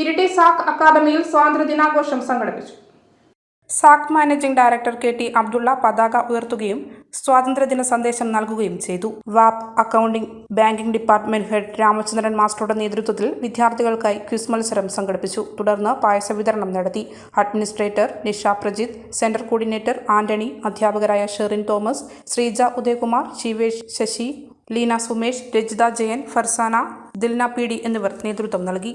ഇരിട്ടി സാക് അക്കാദമിയിൽ സ്വാതന്ത്ര്യദിനാഘോഷം സംഘടിപ്പിച്ചു. സാക് managing director K T Abdulla പതാക ഉയർത്തുകയും സ്വാതന്ത്ര്യദിന സന്ദേശം നൽകുകയും ചെയ്തു. വാപ് accounting banking department head Ramachandran മാസ്റ്ററുടെ നേതൃത്വത്തിൽ വിദ്യാർത്ഥികൾക്കായി ക്വിസ് മത്സരം സംഘടിപ്പിച്ചു. തുടർന്ന് പായസ വിതരണം നടത്തി. Administrator Nisha Prajith centre coordinator Antony അധ്യാപകരായ Sherin Thomas Sreeja Udayakumar ശിവേഷ് Sasi Leena Sumesh Rajitha Jayan Farsana Dilna P D എന്നിവർ നേതൃത്വം നൽകി.